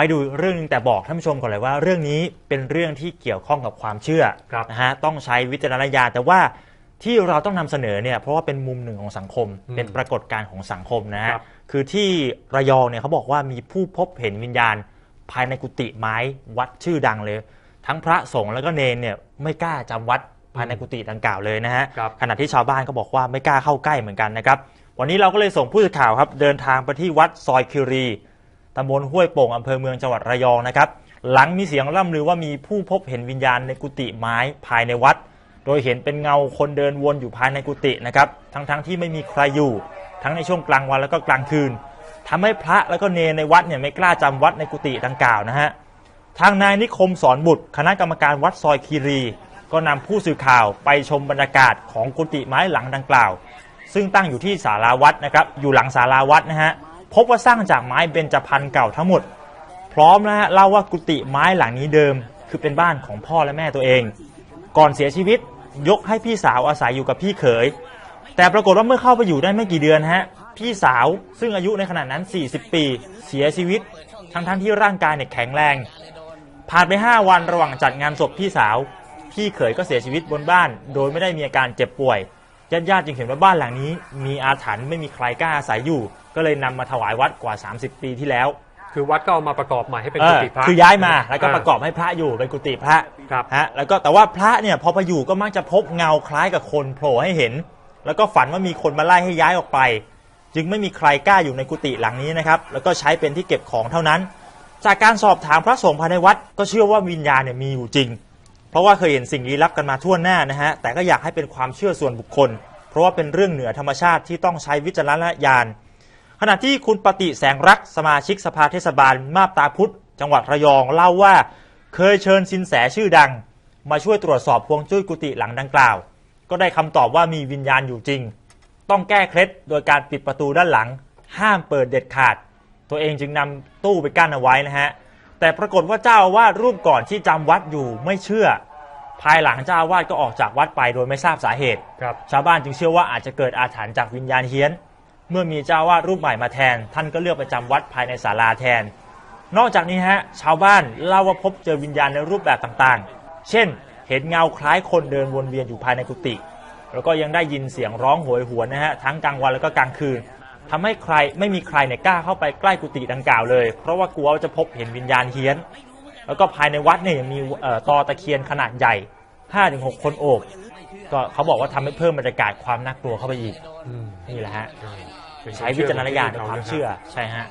ไปดูเรื่องหนึงแต่บอกท่านผู้ชมก่อนเลยว่า เรื่องนี้เป็นเรื่องที่เกี่ยวข้องกับความเชื่อครับนะฮะต้องใช้วิจารณญาณแต่ว่าที่เราต้องนำเสนอเนี่ยเพราะว่าเป็นมุมหนึ่งของสังคมอืมเป็นปรากฏการณ์ของสังคมนะฮะครับคือที่ระยองเนี่ยเขาบอกว่ามีผู้พบเห็นวิญญาณ ภายในกุฏิไม้วัดชื่อดังเลย ทั้งพระสงฆ์แล้วก็เนนเนี่ยไม่กล้าจำวัดภายในกุฏิดังกล่าวเลยนะฮะครับขณะที่ชาวบ้านก็บอกว่าไม่กล้าเข้าใกล้เหมือนกันนะครับวันนี้เราก็เลยส่งผู้สื่อข่าวครับเดินทางไปที่วัดซอยคิรี ตำบลห้วยโป่งอำเภอเมืองจังหวัดระยองนะครับ หลังมีเสียงร่ำลือว่ามีผู้พบเห็นวิญญาณในกุฏิไม้ภายในวัด โดยเห็นเป็นเงาคนเดินวนอยู่ภายในกุฏินะครับ ทั้งๆที่ไม่มีใครอยู่ ทั้งในช่วงกลางวันแล้วก็กลางคืนทำให้พระแล้วก็เนรในวัดเนี่ยไม่กล้าจำวัดในกุฏิดังกล่าวนะฮะ ทางนายนิคมสอนบุตร คณะกรรมการวัดซอยคีรี ก็นำผู้สื่อข่าวไปชมบรรยากาศของกุฏิไม้หลังดังกล่าว ซึ่งตั้งอยู่ที่ศาลาวัดนะครับ อยู่หลังศาลาวัดนะฮะ พบว่าสร้างจากไม้เบญจพรรณเก่าทั้งหมด พร้อมนะฮะเล่าว่ากุฏิไม้หลังนี้เดิม คือเป็นบ้านของพ่อและแม่ตัวเอง ก่อนเสียชีวิตยกให้พี่สาวอาศัยอยู่กับพี่เขย แต่ปรากฏว่าเมื่อเข้าไปอยู่ได้ไม่กี่เดือนฮะพี่สาวซึ่งอายุในขณะนั้น 40 ปี เสียชีวิต ทั้งทั้งที่ร่างกายเนี่ยแข็งแรง ผ่านไป 5 วันระหว่างจัดงานศพพี่สาว พี่เขยก็เสียชีวิตบนบ้าน โดยไม่ได้มีอาการเจ็บป่วย ญาติญาติๆจึงเห็นว่าบ้านหลังนี้ มีอาถรรพ์ไม่มีใครกล้าอาศัยอยู่ ก็เลยนำมาถวายวัดกว่า 30 ปีที่แล้วคือวัดก็เอามาประกอบใหม่ให้เป็นเอกุอฏิพระ คือย้ายมาแล้วก็ประกอบให้พระอยู่เป็นกุฏิพระครับ ฮะแล้วก็แต่ว่าพระเนี่ยพอไปอยู่ก็มักจะพบเงาคล้ายกับคนโผล่ให้เห็น แล้วก็ฝันว่ามีคนมาไล่ให้ย้ายออกไป จึงไม่มีใครกล้าอยู่ในกุฏิหลังนี้นะครับแล้วก็ใช้เป็นที่เก็บของเท่านั้น จากการสอบถามพระสงฆ์ภายในวัดก็เชื่อว่าวิญญาณเนี่ยมีอยู่จริง เพราะว่าเคยเห็นสิ่งลี้ลับกันมาทั่วหน้านะฮะแต่ก็อยากให้เป็นความเชื่อส่วนบุคคล เพราะว่าเป็นเรื่องเหนือธรรมชาติที่ต้องใช้วิจารณญาณขณะที่คุณปฏิแสงรักสมาชิกสภาเทศบาล มาบตาพุธจังหวัดระยองเล่าว่า เคยเชิญสินแสชื่อดัง มาช่วยตรวจสอบพวงจุ้ยกุฏิหลังดังกล่าว ก็ได้คำตอบว่ามีวิญญาณอยู่จริง ต้องแก้เคล็ดโดยการปิดประตูด้านหลัง ห้ามเปิดเด็ดขาด ตัวเองจึงนำตู้ไปกั้นเอาไว้นะฮะ แต่ปรากฏว่าเจ้าอาวาสรูปก่อนที่จำวัดอยู่ไม่เชื่อ ภายหลังเจ้าอาวาสก็ออกจากวัดไปโดยไม่ทราบสาเหตุ ครับ ชาวบ้านจึงเชื่อว่าอาจจะเกิดอาถรรพ์จากวิญญาณเฮี้ยน เมื่อมีเจ้าวาดรูปใหม่มาแทน ท่านก็เลือกไปจำวัดภายในศาลาแทน นอกจากนี้ฮะชาวบ้านเล่าว่าพบเจอวิญญาณในรูปแบบต่างๆ เช่น เห็นเงาคล้ายคนเดินวนเวียนอยู่ภายในกุฏิแล้วก็ยังได้ยินเสียงร้องโหยหวนนะฮะทั้งกลางวันแล้วก็กลางคืน ทำให้ใครไม่มีใครเนี่ยกล้าเข้าไปใกล้กุฏิดังกล่าวเลย เพราะว่ากลัวว่าจะพบเห็นวิญญาณเฮี้ยน แล้วก็ภายในวัดเนี่ยยังมีเอ่อตอตะเคียนขนาดใหญ่5-6คนโอบ ก็เขาบอกว่าทำให้เพิ่มบรรยากาศความน่ากลัวเข้าไปอีกอืมนี่แหละฮะเป็นใช้วิจารณญาณในขความนะรับเชื่อใช่ฮะ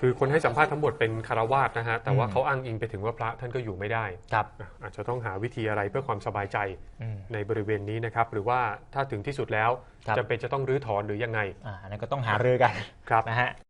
คือคนให้สัมภาษณ์ทั้งหมดเป็นคารวาสนะฮะแต่ว่าอืมเขาอ้างอิงไปถึงว่าพระท่านก็อยู่ไม่ได้ครับอะอาจจะต้องหาวิธีอะไรเพื่อความสบายใจอืมในบริเวณนี้นะครับหรือว่าถ้าถึงที่สุดแล้วครับจำเป็นจะต้องรื้อถอนหรือยังไงอ่าอันนั้นก็ต้องหารือกันครับนะฮะ